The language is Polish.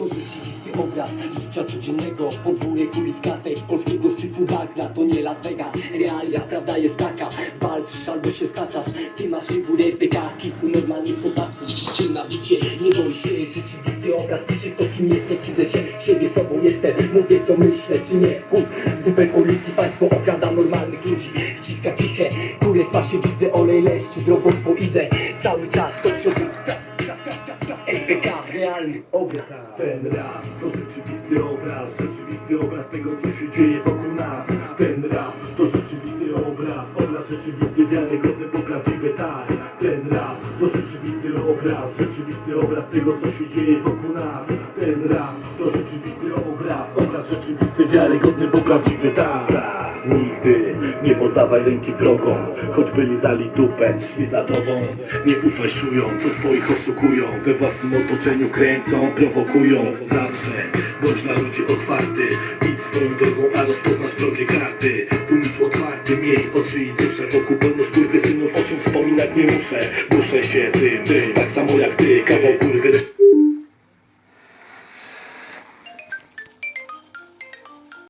to rzeczywisty obraz życia codziennego. Podwórek ulic kartek polskiego syfu bagna. To nie Las Vegas, realia, prawda jest taka. Walczysz albo się staczasz, ty masz wybór RPK Kilku normalnych chłopaków, cię na bicie. Nie boi się, rzeczywisty obraz. Pisze kto kim jest, nie się Siebie sobą jestem, mówię co myślę czy nie. Chuj, w dupę policji państwo okrada normalnych ludzi. Wciska kichę, kurę z się widzę Olej leszczu, drogą idę. Cały czas to przodu Obraz. Ten rap to rzeczywisty obraz, rzeczywisty obraz tego co się dzieje wokół nas. Ten rap to rzeczywisty obraz, obraz rzeczywisty, wiarygodny, bo prawdziwy tak. Ten rap to rzeczywisty obraz, rzeczywisty obraz tego co się dzieje wokół nas. Ten rap to rzeczywisty obraz, obraz rzeczywisty, wiarygodny, bo prawdziwy tak Nigdy nie poddawaj ręki wrogom, choćby lizali dupę, szli za tobą. Nie ufaj szują, co swoich oszukują, we własnym otoczeniu kręcą, prowokują. Zawsze bądź na ludzi otwarty, idź swoją drogą, a rozpoznasz wrogie karty. Umysł otwarty, miej oczy i duszę, wokół pełno synów o czym wspominać nie muszę. Duszę się tym, tym, tak samo jak ty, kawał kurwy